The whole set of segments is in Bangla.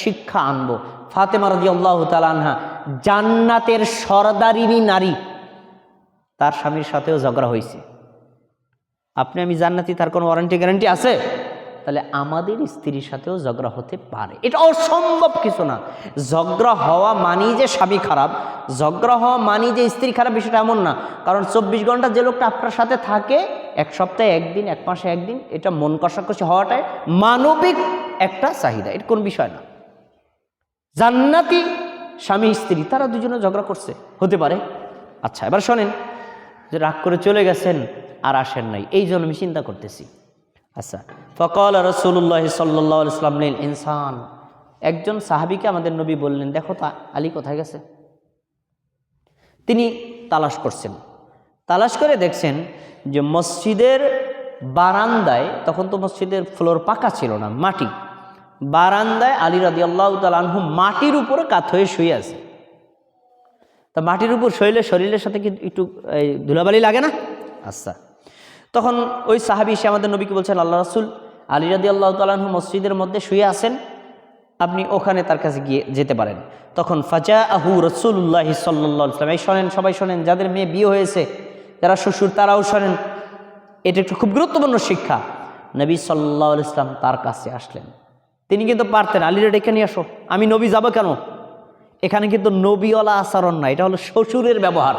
শিক্ষা আনব। ফাতেমা রদি আল্লাহ তালানহা জান্নাতের সরদারিনী নারী, তার স্বামীর সাথেও ঝগড়া হয়েছে। আপনি আমি জান্নাতি, তার কোনো ওয়ারেন্টি, গ্যারান্টি আছে? তাহলে আমাদের স্ত্রীর সাথেও ঝগড়া হতে পারে। এটা অসম্ভব কিছু না। ঝগড়া হওয়া মানেই যে স্বামী খারাপ, ঝগড়া হওয়া মানেই যে স্ত্রী খারাপ বিষয়টা এমন না। কারণ চব্বিশ ঘণ্টা যে লোকটা আপনার সাথে থাকে, এক সপ্তাহে একদিন, এক মাসে একদিন, এটা মন কষাকষি হওয়াটাই মানবিক একটা চাহিদা। এটা কোন বিষয় না। জান্নাতি স্বামী, স্ত্রী, তারা দুজনে ঝগড়া করছে, হতে পারে। আচ্ছা এবার শোনেন, যে রাগ করে চলে গেছেন আর আসেন নাই, এই জন্য আমি চিন্তা করতেছি। আচ্ছা ফকল রসুল্লাহ সাল্লাহ ইসলাম ইনসান, একজন সাহাবিকে আমাদের নবী বললেন, দেখো তা, আলী কোথায় গেছে? তিনি তালাশ করছেন। তালাশ করে দেখছেন যে মসজিদের বারান্দায়, তখন তো মসজিদের ফ্লোর পাকা ছিল না, মাটি বারান্দায় আলী রাদি আল্লাহ তালহু মাটির উপরে কাত হয়ে শুয়ে আছে। তা মাটির উপর শরীরে শরীরের সাথে কি একটু ধুলাবালি লাগে না? আচ্ছা। তখন ওই সাহাবি এসে আমাদের নবীকে বলছেন, আল্লাহ রাসুল, আলী রাদি আল্লাহ তালহু মসজিদের মধ্যে শুয়ে আছেন, আপনি ওখানে তার কাছে গিয়ে যেতে পারেন। তখন ফাজা আহু রসুল্লাহ সাল্লাহ ইসলাম এই শোনেন, সবাই শোনেন, যাদের মেয়ে বিয়ে হয়েছে, যারা শ্বশুর, তারাও শোনেন। এটা একটু খুব গুরুত্বপূর্ণ শিক্ষা। নবী সাল্লাহ ইসলাম তার কাছে আসলেন। তিনি কিন্তু পারতেন। আলীরা ডেকে নিয়ে আসো। আমি নবী যাব কেন? এখানে কিন্তু নবীওয়ালা আচরণ না এটা হলো শ্বশুরের ব্যবহার।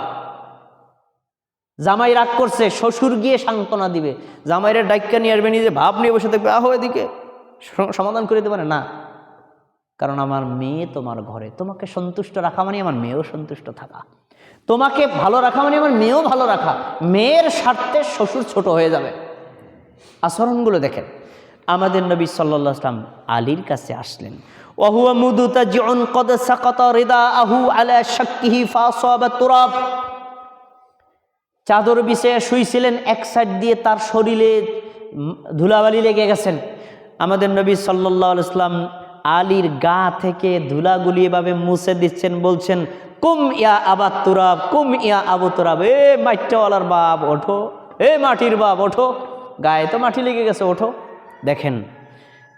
জামাই রাগ করছে, শ্বশুর গিয়ে সান্ত্বনা দিবে। জামাইয়ের ডাইকা নিয়ে আসবে, নিজে ভাব নিয়ে বসে দেখবে আহ এদিকে। সমাধান করে দিতে পারে? না। কারণ আমার মেয়ে তোমার ঘরে। তোমাকে সন্তুষ্ট রাখা মানে আমার মেয়েও সন্তুষ্ট থাকা। তোমাকে ভালো রাখা মানে আমার মেয়েও ভালো রাখা। মেয়ের স্বার্থে শ্বশুর ছোট হয়ে যাবে। আচরণগুলো দেখেন। আমাদের নবী সাল্লাহ আসলাম আলীর কাছে আসলেন। রিদা আলা ফাসাবা তুরাব। চাদর বিছে শুইছিলেন, এক সাইড দিয়ে তার শরীরে ধুলাবালি লেগে গেছেন। আমাদের নবী সাল্লাহ ইসলাম আলীর গা থেকে ধুলাগুলি এভাবে মুছে দিচ্ছেন, বলছেন, কুম ইয়া আবাদ তুরাব, কুম ইয়া আবু তুরাব, এ মাইটাওয়ালার বাপ, ওঠো, এ মাটির বাপ, ওঠো। গায়ে তো মাটি লেগে গেছে, ওঠো। দেখেন,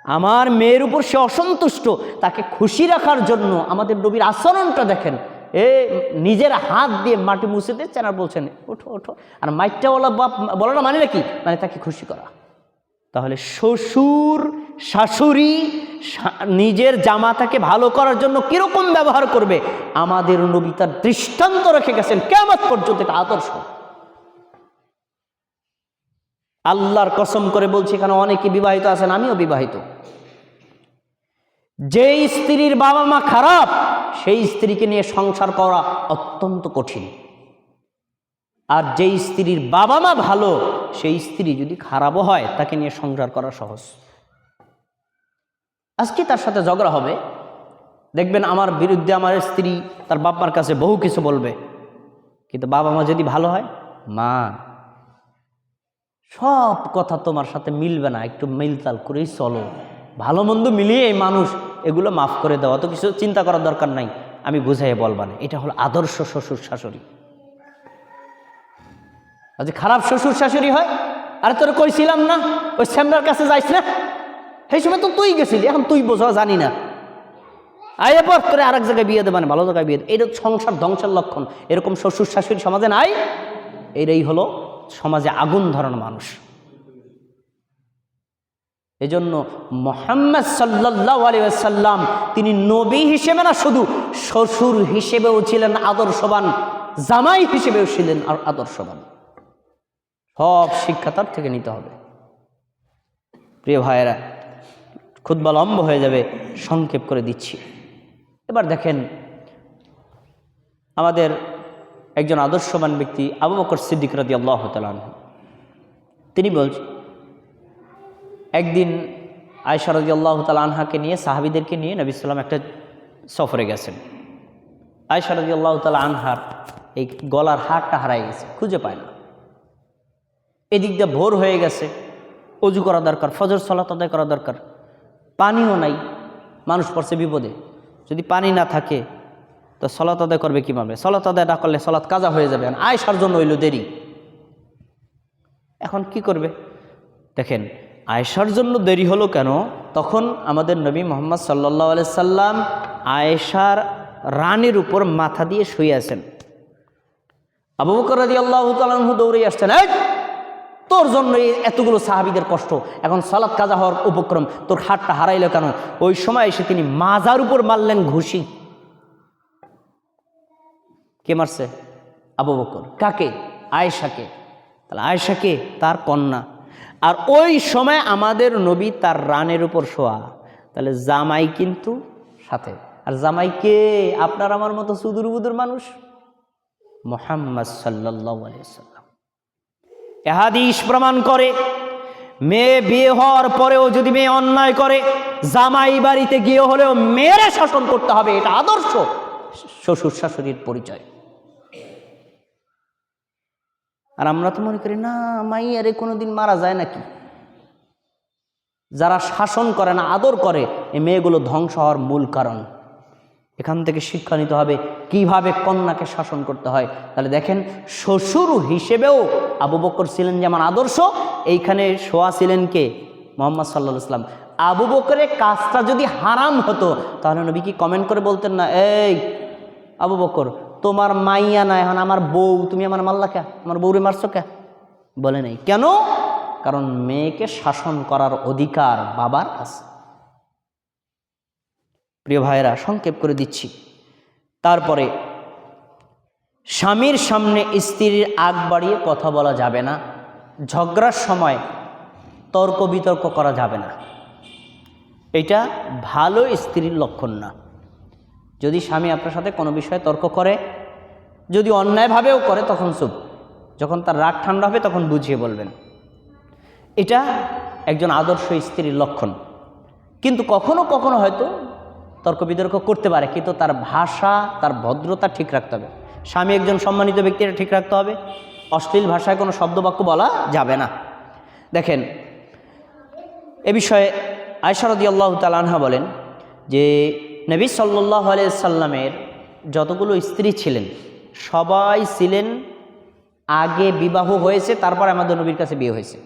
আমার মেয়ের উপর সে অসন্তুষ্ট, তাকে খুশি রাখার জন্য আমাদের নবীর আচরণটা দেখেন। এ নিজের হাত দিয়ে মাটি মুছে দিচ্ছেন আর বলছেন, ওঠো ওঠো। আর মাইটাওয়ালা বাপ বলাটা মানে নাকি মানে তাকে খুশি করা। তাহলে শ্বশুর, শাশুড়ি নিজের জামাতাকে ভালো করার জন্য কীরকম ব্যবহার করবে? আমাদের নবী তার দৃষ্টান্ত রেখে গেছেন কেমন পর্যন্ত এটা আদর্শ। আল্লাহর কসম করে বলছি, এখানে অনেকে বিবাহিত আছেন, আমিও বিবাহিত। যে স্ত্রীর বাবা মা খারাপ, সেই স্ত্রীকে নিয়ে সংসার করা অত্যন্ত কঠিন। আর যেই স্ত্রীর বাবা মা ভালো, সেই স্ত্রী যদি খারাপও হয়, তাকে নিয়ে সংসার করা সহজ। আজকে তার সাথে ঝগড়া হবে। দেখবেন আমার বিরুদ্ধে আমার স্ত্রী তার বাবার কাছে বহু কিছু বলবে। কিন্তু বাবা মা যদি ভালো হয়, মা সব কথা তোমার সাথে মিলবে না, একটু মিলতাল করেই চলো। ভালো মন্দ মিলিয়ে এই মানুষ এগুলো মাফ করে দেওয়া তো কিছু চিন্তা করার দরকার নাই, আমি বুঝাই বলবানে এটা হলো আদর্শ শ্বশুর শাশুড়ি যে খারাপ শ্বশুর শাশুড়ি হয়, আরে তোর কইছিলাম না, ওই শ্যামরার কাছে যাইস না? সেই সময় তো তুই গেছিলি, এখন তুই বোঝা, জানি না। আয় পর তোরে আরেক জায়গায় বিয়ে দেবেন ভালো জায়গায় বিয়ে দে। এটা সংসার ধ্বংসের লক্ষণ। এরকম শ্বশুর শাশুড়ি সমাজে নাই এটাই হলো সমাজে আগুন ধরানো মানুষ। এজন্য মোহাম্মদ সাল্লাহ আলিয়াল্লাম তিনি নবী হিসেবে না, শুধু শ্বশুর হিসেবেও ছিলেন আদর্শবান, জামাই হিসেবেও ছিলেন আর আদর্শবান। সব শিক্ষা তার থেকে নিতে হবে। প্রিয় ভাইয়েরা খুদ্া লম্ব হয়ে যাবে, সংক্ষেপ করে দিচ্ছি। এবার দেখেন আমাদের একজন আদর্শবান ব্যক্তি আবু বকর সিদ্দিক রাদি আল্লাহ তালান তিনি বলছেন একদিন আয়সা রাজি আল্লাহ আনহাকে নিয়ে সাহাবিদেরকে নিয়ে নবী সাল্লাম একটা সফরে গেছেন। আয়সা রাজি আল্লাহ তালা আনহার এই গলার হারটা হারাই গেছে, খুঁজে পায় না। এদিক দিয়ে ভোর হয়ে গেছে, অজু করা দরকার, ফজর সলাত আদায় করা দরকার। পানিও নাই, মানুষ পড়ছে বিপদে। যদি পানি না থাকে তো সলাত আদায় করবে কীভাবে সলাত আদায় না করলে সলাৎ কাজা হয়ে যাবে। আয়সার জন্য হইল দেরি। এখন কি করবে? দেখেন আয়েশার জন্য দেরি হলো কেন? তখন আমাদের নবী মোহাম্মদ সাল্লাহ সাল্লাম আয়েশার রানের উপর মাথা দিয়ে শুয়ে আছেন। আবু বকর আল্লাহ দৌড়ে আসছেন "এই, তোর জন্য এতগুলো সাহাবিদের কষ্ট। এখন সালাদ কাজা হওয়ার উপক্রম তোর হাতটা হারাইলো কেন? ওই সময় এসে তিনি মাজার উপর মারলেন ঘুষি। কে মারছে? আবু বকর। কাকে? আয়েশাকে। তাহলে আয়েশাকে তার কন্যা। আর ওই সময় আমাদের নবী তার রানের উপর শোয়া। তাহলে জামাই কিন্তু সাথে। আর জামাই কে? আপনার আমার মতো সুদূর বুদুর মানুষ? মোহাম্মদ সাল্লাম এহাদিস প্রমাণ করে, মেয়ে বিয়ে হওয়ার পরেও যদি মেয়ে অন্যায় করে, জামাই বাড়িতে গিয়ে হলেও মেয়েরে শাসন করতে হবে, এটা আদর্শ। শ্বশুর শাশুড়ির পরিচয়। আর আমরা তো মনে করি, না মাই মাইয়ারে কোনোদিন মারা যায় নাকি? যারা শাসন করে না, আদর করে এই মেয়েগুলো ধ্বংস হওয়ার মূল কারণ। এখান থেকে শিক্ষা নিতে হবে কীভাবে কন্যাকে শাসন করতে হয়। তাহলে দেখেন, শ্বশুর হিসেবেও আবু বকর ছিলেন যেমন আদর্শ, এইখানে শোয়া ছিলেন কে? মোহাম্মদ সাল্লা ইসলাম আবু বকরের কাজটা যদি হারাম হতো, তাহলে নবী কি কমেন্ট করে বলতেন না, এই আবু বকর, তোমার মাইয়া না, এখন আমার বউ, তুমি আমার মাল্লা কে আমার বউরে মারছো কে? বলে নাই। কেন? কারণ মেয়েকে শাসন করার অধিকার বাবার আছে। প্রিয় ভাইয়েরা, সংক্ষেপ করে দিচ্ছি। তারপরে, স্বামীর সামনে স্ত্রীর আগ বাড়িয়ে কথা বলা যাবে না, ঝগড়ার সময় তর্ক বিতর্ক করা যাবে না। এটা ভালো স্ত্রীর লক্ষণ না। যদি স্বামী আপনার সাথে কোনো বিষয়ে তর্ক করে, যদি অন্যায়ভাবেও করে, তখন চুপ। যখন তার রাগ ঠান্ডা হবে, তখন বুঝিয়ে বলবেন। এটা একজন আদর্শ স্ত্রীর লক্ষণ। কিন্তু কখনো কখনো হয়তো তর্ক বিতর্ক করতে পারে, কিন্তু তার ভাষা, তার ভদ্রতা ঠিক রাখতে হবে। স্বামী একজন সম্মানিত ব্যক্তিরা ঠিক রাখতে হবে। অশ্লীল ভাষায় কোনো শব্দবাক্য বলা যাবে না। দেখেন, এ বিষয়ে আয়সারদি আল্লাহ তালানহা বলেন যে নবী সাল্লাহ সাল্লামের যতগুলো স্ত্রী ছিলেন, সবাই ছিলেন আগে বিবাহ হয়েছে, তারপর আমাদের নবীর কাছে বিয়ে হয়েছে।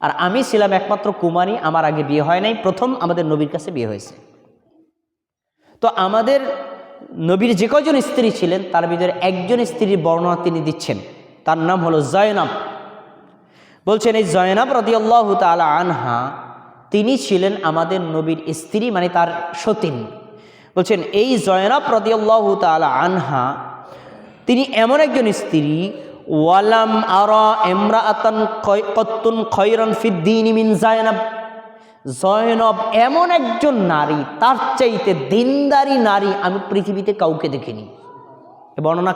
আর আমি ছিলাম একমাত্র কুমারী, আমার আগে বিয়ে হয় নাই, প্রথম আমাদের নবীর কাছে বিয়ে হয়েছে। তো আমাদের নবীর যে কয়জন স্ত্রী ছিলেন, তার ভিতরে একজন স্ত্রীর বর্ণনা তিনি দিচ্ছেন। তার নাম হলো জয়নাব। বলছেন, এই জয়নাব রদিয়াল্লাহ তালা আনহা, তিনি ছিলেন আমাদের নবীর স্ত্রী মানে তার সতীন। বলছেন, এই জয়নাব রদিয়াল্লাহ তালা আনহা, তিনি এমন একজন স্ত্রী, ওয়ালাম আরা এমরা আতান কত্তুন খয়রন ফিদ্দিন মিন জয়নাব। জয়নব এমন একজন নারী, তার চাইতে দিনদারি নারী আমি পৃথিবীতে কাউকে দেখিনি। এ বর্ণনা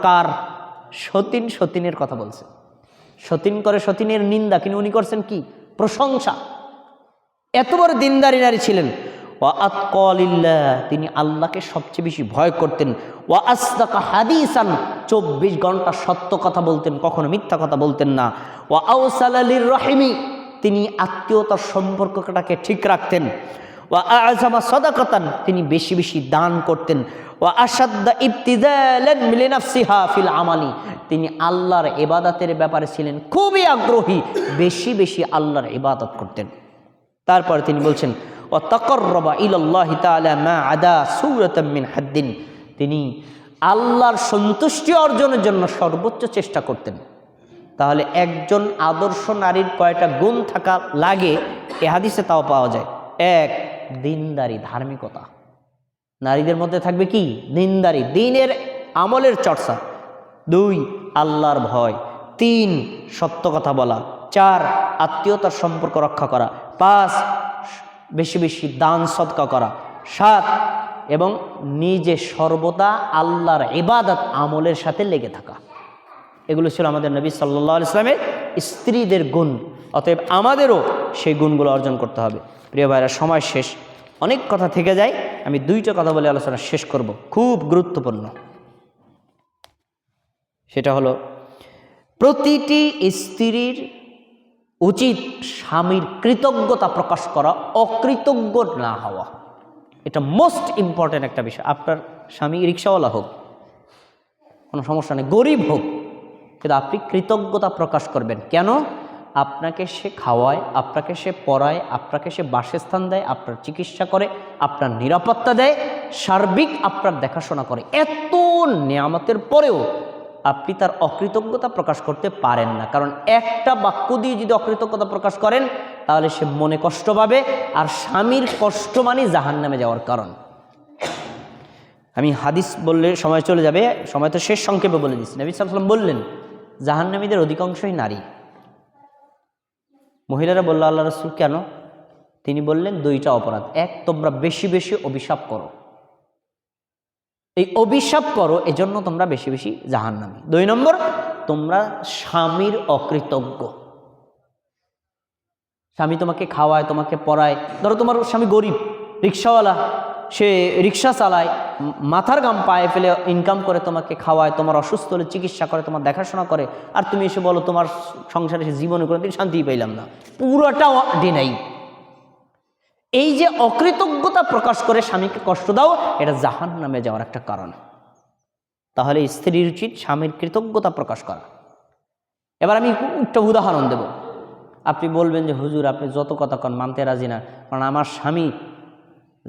সতীন সতীনের কথা বলছে। সতীন করে সতীনের নিন্দা, কিন্তু উনি করছেন কি? প্রশংসা। এত বড় দিনদারি নারী ছিলেন। ওয়া আতকলিল্লাহ, তিনি আল্লাহকে সবচেয়ে বেশি ভয় করতেন। ওয়া আস্তাকা হাদিসান, চব্বিশ ঘণ্টা সত্য কথা বলতেন, কখনো মিথ্যা কথা বলতেন না। ওয়া আউসালির রহিমি তিনি আত্মীয়তার সম্পর্কটাকে ঠিক রাখতেন। ওয়া আজামা সদাকতান, তিনি বেশি বেশি দান করতেন। ওয়া আসাদ্দা ইবতিদালান মিলিনাফসিহা ফিল আমালি, তিনি আল্লাহর ইবাদতের ব্যাপারে ছিলেন খুবই আগ্রহী, বেশি বেশি আল্লাহর ইবাদত করতেন। তারপর তিনি বলছেন ও মা আদা হাদ্দিন। তিনি আল্লাহর সন্তুষ্টি অর্জনের জন্য সর্বোচ্চ চেষ্টা করতেন। তাহলে একজন আদর্শ নারীর কয়টা গুণ থাকা লাগে, এ হাদিসে তাও পাওয়া যায়। এক, দিনদারি, ধার্মিকতা। নারীদের মধ্যে থাকবে কি? দিনদারি, দিনের আমলের চর্চা। দুই, আল্লাহর ভয়। তিন, সত্য কথা বলা। চার, আত্মীয়তার সম্পর্ক রক্ষা করা। পাঁচ বেশি বেশি দান, সৎকা করা। সাত, এবং নিজে সর্বদা আল্লাহর ইবাদত আমলের সাথে লেগে থাকা। এগুলো ছিল আমাদের নবী সাল্লা ইসলামের স্ত্রীদের গুণ। অতএব আমাদেরও সেই গুণগুলো অর্জন করতে হবে। প্রিয় ভাইরা, সময় শেষ। অনেক কথা থেকে যায়, আমি দুইটা কথা বলে আলোচনা শেষ করব। খুব গুরুত্বপূর্ণ। সেটা হলো, প্রতিটি স্ত্রীর উচিত স্বামীর কৃতজ্ঞতা প্রকাশ করা, অকৃতজ্ঞ না হওয়া। এটা মোস্ট ইম্পর্ট্যান্ট একটা বিষয়। আপনার স্বামী রিক্সাওয়ালা হোক, কোনো সমস্যা নেই, গরিব হোক, কিন্তু আপনি কৃতজ্ঞতা প্রকাশ করবেন। কেন? আপনাকে সে খাওয়ায়, আপনাকে সে পড়ায়, আপনাকে সে বাসস্থান দেয়, আপনার চিকিৎসা করে, আপনার নিরাপত্তা দেয়, সার্বিক আপনার দেখাশোনা করে। এত নিয়ামতের পরেও আপনি তার অকৃতজ্ঞতা প্রকাশ করতে পারেন না। কারণ একটা বাক্য দিয়ে যদি অকৃতজ্ঞতা প্রকাশ করেন, তাহলে সে মনে কষ্ট পাবে আর স্বামীর কষ্ট মানে জাহান নামে যাওয়ার কারণ। আমি হাদিস বললে সময় চলে যাবে, সময় তো শেষ সংক্ষেপে বলে দিচ্ছি। নবী সাল্লাম বললেন, জাহান্নামীদের অধিকাংশই নারী। মহিলারা বলল আল্লাহ রসুল কেন? তিনি বললেন, দুইটা অপরাধ। এক, তোমরা বেশি বেশি অভিশাপ করো। এই অভিশাপ করো, এজন্য তোমরা বেশি বেশি জাহান্নামী। দুই নম্বর, তোমরা স্বামীর অকৃতজ্ঞ। স্বামী তোমাকে খাওয়ায়, তোমাকে পড়ায়। ধরো তোমার স্বামী গরিব, রিক্সাওয়ালা, সে রিক্সা চালায় মাথার গাম পায়ে ফেলে ইনকাম করে তোমাকে খাওয়ায়, তোমার অসুস্থ হলে চিকিৎসা করে, তোমার দেখাশোনা করে, আর তুমি এসে বলো তোমার সংসারে সে জীবনে কোনো দিন শান্তি পাইলাম না। পুরোটা ডিনাই এই যে অকৃতজ্ঞতা প্রকাশ করে স্বামীকে কষ্ট দাও, এটা জাহান নামে যাওয়ার একটা কারণ। তাহলে স্ত্রীর উচিত স্বামীর কৃতজ্ঞতা প্রকাশ করা। এবার আমি একটা উদাহরণ দেব। আপনি বলবেন যে, হুজুর, আপনি যত কথা কন, মানতে রাজি না। কারণ আমার স্বামী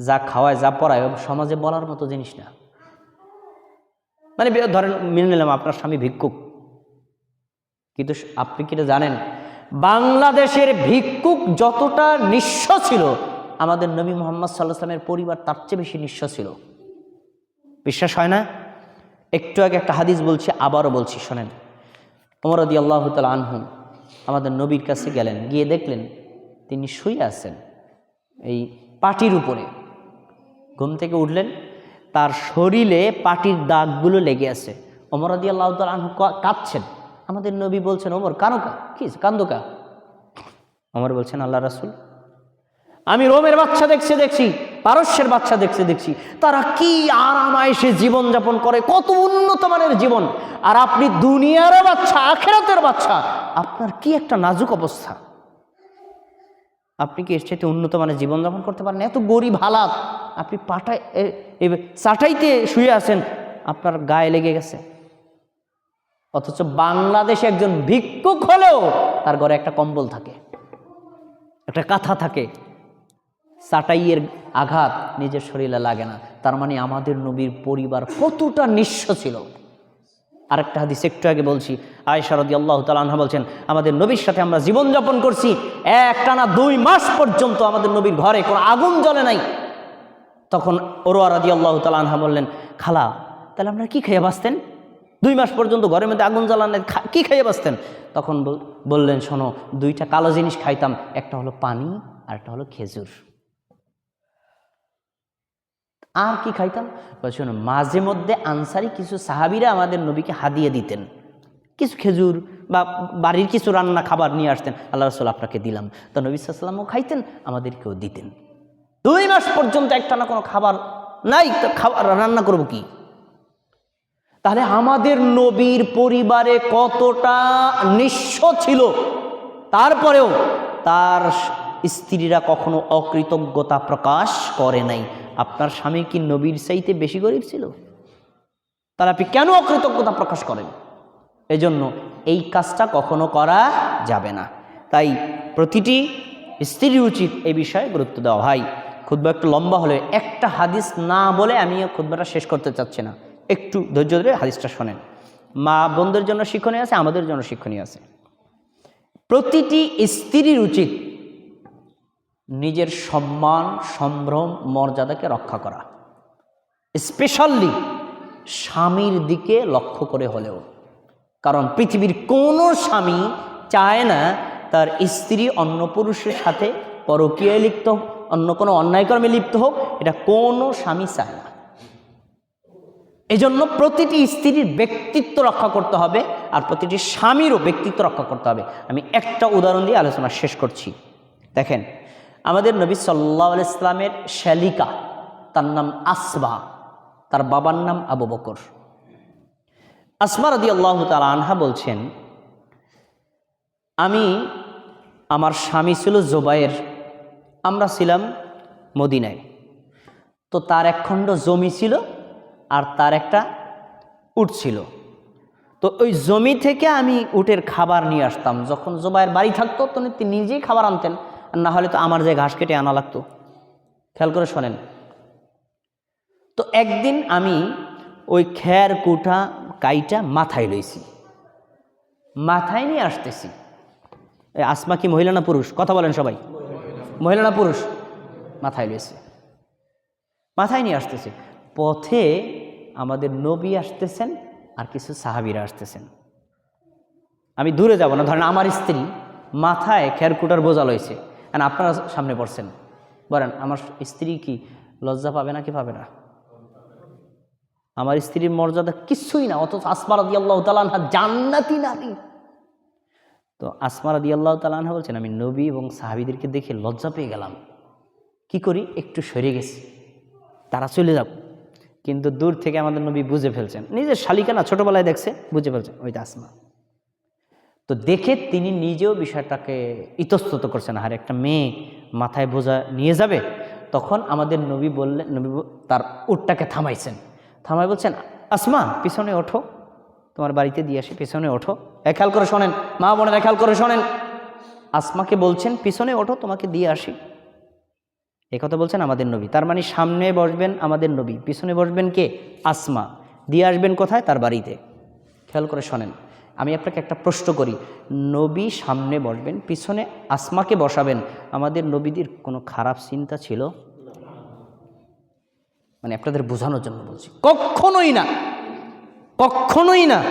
যা খাওয়ায়, যা পড়ায় সমাজে বলার মতো জিনিস না। মানে ধরেন, মেনে নিলাম, আপনার স্বামী ভিক্ষুক। কিন্তু আপনি কি জানেন? বাংলাদেশের ভিক্ষুক যতটা নিঃস্ব ছিল আমাদের নবী মোহাম্মদ সাল্লাহ সাল্লামের পরিবার তার চেয়ে বেশি নিঃস্ব ছিল। বিশ্বাস হয় না? একটু আগে একটা হাদিস বলছি, আবারও বলছি, শোনেন। ওমর রদি আল্লাহ তাল আনহুম আমাদের নবীর কাছে গেলেন, গিয়ে দেখলেন তিনি শুয়ে আছেন এই পাটির উপরে। ঘুম থেকে উঠলেন, তার শরীরে পাটির দাগগুলো লেগে আছে। ওমর রদি আল্লাহ তাল আনহু কাঁদছেন। আমাদের নবী বলছেন, ওমর কানো কা? কি কান্দোকা ওমর বলছেন আল্লাহ রাসুল। আমি রোমের বাচ্চা দেখছে, দেখছি, পারস্যের বাচ্চা দেখছে, দেখছি। তারা কি আরামায়েসে জীবনযাপন করে, কত উন্নত মানের জীবন। আর আপনি দুনিয়ার বাচ্চা, আখেরাতের বাচ্চা, আপনার কি একটা নাজুক অবস্থা? আপনি কি এর চাইতে উন্নত মানের জীবনযাপন করতে পারেন? এত গরিব হালাত। আপনি পাটায় চাটাইতে শুয়ে আছেন, আপনার গায়ে লেগে গেছে। অথচ বাংলাদেশে একজন ভিক্ষুক হলেও তার ঘরে একটা কম্বল থাকে, একটা কাঁথা থাকে চাটাইয়ের আঘাত নিজের শরীরে লাগে না। তার মানে আমাদের নবীর পরিবার কতটা নিঃস্ব ছিল। আরেকটা হাদিস, একটু আগে বলছি, আয়েশা রদি আল্লাহ তালাহা বলছেন, আমাদের নবীর সাথে আমরা জীবনযাপন করছি, এক টানা দুই মাস পর্যন্ত আমাদের নবীর ঘরে কোনো আগুন জ্বলে নাই। তখন ওরোয়া রাদি আল্লাহ তালাহা বললেন, খালা, তাহলে আপনারা কি খেয়ে বাঁচতেন? দুই মাস পর্যন্ত ঘরের মধ্যে আগুন জ্বালান কি খেয়ে বাঁচতেন? তখন বললেন, শোনো, দুইটা কালো জিনিস খাইতাম, একটা হলো পানি আর একটা হলো খেজুর। আর কি খাইতাম? শোনো, মাঝে মধ্যে আনসারি কিছু সাহাবিরা আমাদের নবীকে হাদিয়ে দিতেন। কিছু খেজুর বা বাড়ির কিছু রান্না খাবার নিয়ে আসতেন। আল্লাহ রসুল আপনাকে দিলাম। তো নবী সাল্লামও খাইতেন, আমাদেরকেও দিতেন। দুই মাস পর্যন্ত একটা না কোনো খাবার নাই, তো খাবার রান্না করব কি? তাহলে আমাদের নবীর পরিবারে কতটা নিঃস্ব ছিল, তারপরেও তার স্ত্রীরা কখনো অকৃতজ্ঞতা প্রকাশ করে নাই। আপনার স্বামী কি নবীর চাইতে বেশি গরিব ছিল? তাহলে আপনি কেন অকৃতজ্ঞতা প্রকাশ করেন? এজন্য এই কাজটা কখনো করা যাবে না। তাই প্রতিটি স্ত্রীর উচিত এই বিষয়ে গুরুত্ব দেওয়া। ভাই খুদ্া একটু লম্বা হলে একটা হাদিস না বলে আমি খুদ্বাটা শেষ করতে চাচ্ছি না। একটু ধৈর্য ধরে হাদিসটা শোনেন। মা বোনদের জন্য শিক্ষণীয় আছে, আমাদের জন্য শিক্ষণীয় আছে। প্রতিটি স্ত্রীর উচিত নিজের সম্মান, সম্ভ্রম, মর্যাদাকে রক্ষা করা। স্পেশালি স্বামীর দিকে লক্ষ্য করে হলেও। কারণ পৃথিবীর কোনো স্বামী চায় না তার স্ত্রী অন্য পুরুষের সাথে পরকীয়ায় লিপ্ত হোক, অন্য কোনো অন্যায়কর্মে লিপ্ত হোক, এটা কোনো স্বামী চায় না। এজন্য প্রতিটি স্ত্রীর ব্যক্তিত্ব রক্ষা করতে হবে আর প্রতিটি স্বামীরও ব্যক্তিত্ব রক্ষা করতে হবে। আমি একটা উদাহরণ দিয়ে আলোচনা শেষ করছি। দেখেন আমাদের নবী সাল্লাহ ইসলামের শ্যালিকা তার নাম আসবা, তার বাবার নাম আবু বকর। আসমা রদি আল্লাহ তালা আনহা বলছেন, আমি, আমার স্বামী ছিল জোবাইয়ের আমরা ছিলাম মদিনায়। তো তার একখণ্ড জমি ছিল আর তার একটা উট ছিল। তো ওই জমি থেকে আমি উটের খাবার নিয়ে আসতাম। যখন জোবাইয়ের বাড়ি থাকতো তখন তিনি নিজেই খাবার আনতেন। না হলে তো আমার যে ঘাস কেটে আনা লাগতো। খেয়াল করে শোনেন। তো একদিন আমি ওই খ্যার কুটা কাইটা মাথায় লইছি। মাথায় নিয়ে আসতেছি। আসমা কি মহিলা না পুরুষ? কথা বলেন সবাই। মহিলা না পুরুষ? মাথায় লইছে। মাথায় নিয়ে আসতেছে। পথে আমাদের নবী আসতেছেন আর কিছু সাহাবিরা আসতেছেন। আমি দূরে যাব না, ধরেন আমার স্ত্রী মাথায় খেরকুটার বোঝা লইছে। আর আপনারা সামনে পড়ছেন। বলেন, আমার স্ত্রী কি লজ্জা পাবে না কি পাবে না? আমার স্ত্রীর মর্যাদা কিছুই না, অথচ আসমার দি আল্লাহ তালানহা জান্নাতি নারী। তো আসমার দি আল্লাহ তালানহা বলছেন, আমি নবী এবং সাহাবিদেরকে দেখে লজ্জা পেয়ে গেলাম। কি করি? একটু সরে গেছি। তারা চলে যাব কিন্তু দূর থেকে আমাদের নবী বুঝে ফেলছেন। নিজের শালিকা না ছোটোবেলায় দেখছে, বুঝে ফেলছেন ওইটা আসমা। তো দেখে তিনি নিজেও বিষয়টাকে ইতস্তত করছেন। আর, একটা মেয়ে মাথায় বোঝা নিয়ে যাবে, তখন আমাদের নবী বললেন, নবী তার উটটাকে থামাইছেন। থামাই বলছেন, আসমা, পিছনে ওঠো, তোমার বাড়িতে দিয়ে আসি, পিছনে ওঠো। খেয়াল করে শোনেন, মা বোনেরা খেয়াল করে শোনেন। আসমাকে বলছেন, পিছনে ওঠো, তোমাকে দিয়ে আসি। এ কথা বলছেন আমাদের নবী। তার মানে সামনে বসবেন আমাদের নবী, পিছনে বসবেন কে? আসমা। দিয়ে আসবেন কোথায়? তার বাড়িতে। খেয়াল করে শোনেন। আমি আপনাকে একটা প্রশ্ন করি। নবী সামনে বসবেন, পিছনে আসমাকে বসাবেন। আমাদের নবীদের কোনো খারাপ চিন্তা ছিল? মানে আপনাদের বোঝানোর জন্য বলছি। কখনোই না। কখনোই না।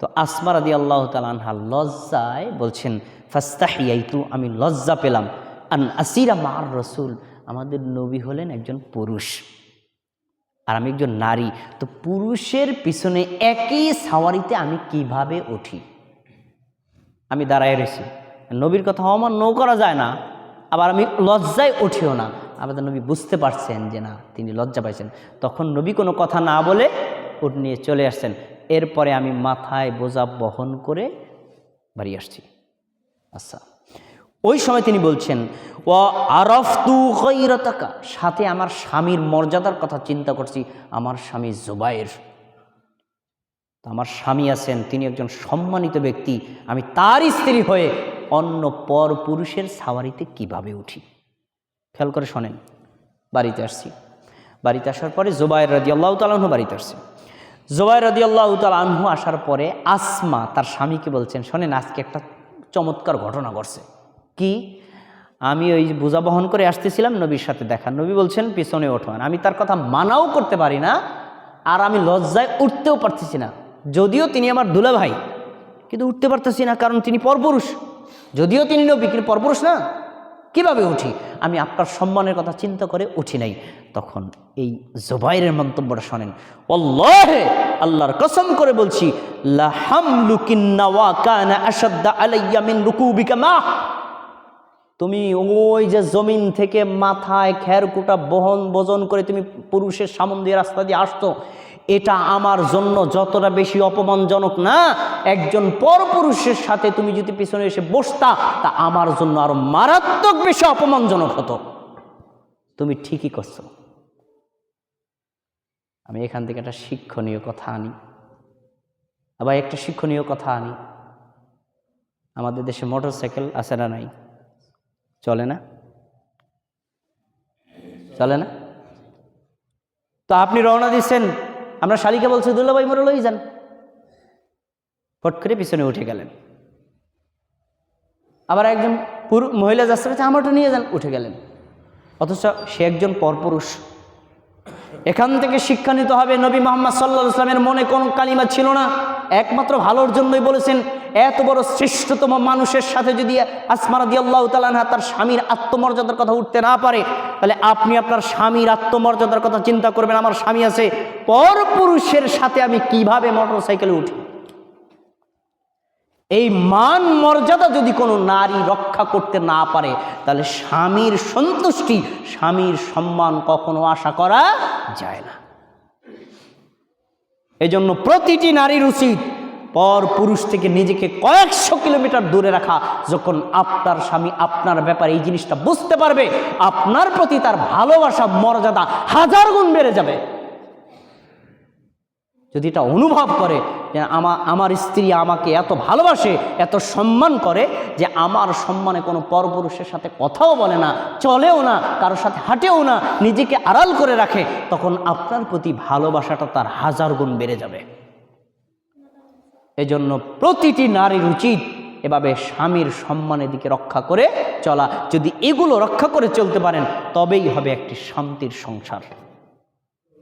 তো আসমা রাদি আল্লাহ তালানহা লজ্জায় বলছেন, ফাস্তাহিয়াইতু, আমি লজ্জা পেলাম। আন আসিরা মার রসুল। আমাদের নবী হলেন একজন পুরুষ। আর আমি একজন নারী, তো পুরুষের পিছনে একই সাওয়ারিতে আমি কীভাবে উঠি? আমি দাঁড়ায় রয়েছি। নবীর কথা অমান্য করা যায় না, আবার আমি লজ্জায় উঠিও না। আমাদের নবী বুঝতে পারছেন যে না, তিনি লজ্জা পাইছেন। তখন নবী কোনো কথা না বলে উঠ নিয়ে চলে আসছেন। এরপরে আমি মাথায় বোঝা বহন করে বাড়ি আসছি। আচ্ছা ওই সময় তিনি বলছেন ও আরফ তু গৈরতাকা সাথে আমার স্বামীর মর্যাদার কথা চিন্তা করছি, আমার স্বামী জুবাইর। আমার স্বামী আছেন, তিনি একজন সম্মানিত ব্যক্তি, আমি তার স্ত্রী হয়ে অন্য পর পুরুষের সাওয়ারিতে কীভাবে উঠি? খেয়াল করে শোনেন, বাড়িতে আসছি। বাড়িতে আসার পরে জোবাইর রাজি আল্লাহ তালাহু বাড়িতে আসছে। জোবাইর রাজি আল্লাহ তালাহু আসার পরে আসমা তার স্বামীকে বলছেন, শোনেন, আজকে একটা চমৎকার ঘটনা ঘটছে। কি? আমি ওই বোঝা বহন করে আসতেছিলাম নবীর সাথে দেখা। নবী বলছেন, পিছনে ওঠান আমি তার কথা মানাও করতে পারি না, আর আমি লজ্জায় উঠতেও পারতেছি না। যদিও তিনি আমার দুলা ভাই কিন্তু উঠতে পারতেছি না, কারণ তিনি পরপুরুষ। যদিও তিনি নবী, কিন্তু পরপুরুষ না। কীভাবে উঠি? আমি আপনার সম্মানের কথা চিন্তা করে উঠি নাই। তখন এই জোবাইরের মন্তব্যটা শোনেন। অল্লাহে আল্লাহর কসম করে বলছি কানা আশাদ্দা আলাইয়া মিন রুকুবিকা মা তুমি ওই যে জমিন থেকে মাথায় খেরকুটা বহন বজন করে তুমি পুরুষের সামন দিয়ে রাস্তা দিয়ে আসতো এটা আমার জন্য যতটা বেশি অপমানজনক না? একজন পরপুরুষের সাথে তুমি যদি পিছনে এসে বসতা, তা আমার জন্য আরও মারাত্মক বেশি অপমানজনক হতো। তুমি ঠিকই করছ। আমি এখান থেকে একটা শিক্ষণীয় কথা আনি। আবার একটা শিক্ষণীয় কথা আনি। আমাদের দেশে মোটর সাইকেল আছে না নাই? চলে না? চলে না? তো আপনি রওনা দিচ্ছেন, আমরা শালিকা বলছি দুল্লাভাই মোড়ে লই যান। ফট করে পিছনে উঠে গেলেন। আবার একজন পুরু মহিলা যাচ্ছে, বলছে, আমারটা নিয়ে যান। উঠে গেলেন। অথচ সে একজন পরপুরুষ। এখান থেকে শিক্ষা নিতে হবে নবী মোহাম্মদ সাল্লা ইসলামের মনে কোন কালিমা ছিল না। একমাত্র ভালোর জন্যই বলেছেন, এত বড় শ্রেষ্ঠতম মানুষের সাথে যদি আসমারা দিয়াল্লাহ তালানহা তার স্বামীর আত্মমর্যাদার কথা উঠতে না পারে, তাহলে আপনি আপনার স্বামীর আত্মমর্যাদার কথা চিন্তা করবেন, আমার স্বামী আছে, পর পুরুষের সাথে আমি কীভাবে মোটর সাইকেলে উঠি? এই মান মর্যাদা যদি কোনো নারী রক্ষা করতে না পারে, তাহলে স্বামীর সন্তুষ্টি, স্বামীর সম্মান কখনো আশা করা যায় না। এজন্য প্রতিটি নারীর উচিত পর পুরুষ থেকে নিজেকে কয়েকশো কিলোমিটার দূরে রাখা যখন আপনার স্বামী আপনার ব্যাপারে এই জিনিসটা বুঝতে পারবে, আপনার প্রতি তার ভালোবাসা, মর্যাদা হাজার গুণ বেড়ে যাবে। যদি এটা অনুভব করে আমার আমার স্ত্রী আমাকে এত ভালোবাসে, এত সম্মান করে যে আমার সম্মানে কোনো পরপুরুষের সাথে কথাও বলে না, চলেও না, কারোর সাথে হাঁটেও না, নিজেকে আড়াল করে রাখে, তখন আপনার প্রতি ভালোবাসাটা তার হাজার গুণ বেড়ে যাবে। এজন্য প্রতিটি নারীর উচিত এভাবে স্বামীর সম্মানের দিকে রক্ষা করে চলা। যদি এগুলো রক্ষা করে চলতে পারেন, তবেই হবে একটি শান্তির সংসার।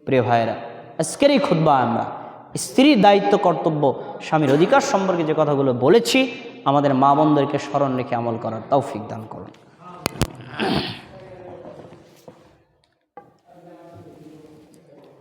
প্রিয় ভাইয়েরা, আজকের এই খুদ্া আমরা স্ত্রীর দায়িত্ব, কর্তব্য, স্বামীর অধিকার সম্পর্কে যে কথাগুলো বলেছি, আমাদের মা বোনদেরকে স্মরণ রেখে আমল করার তৌফিক দান করুন।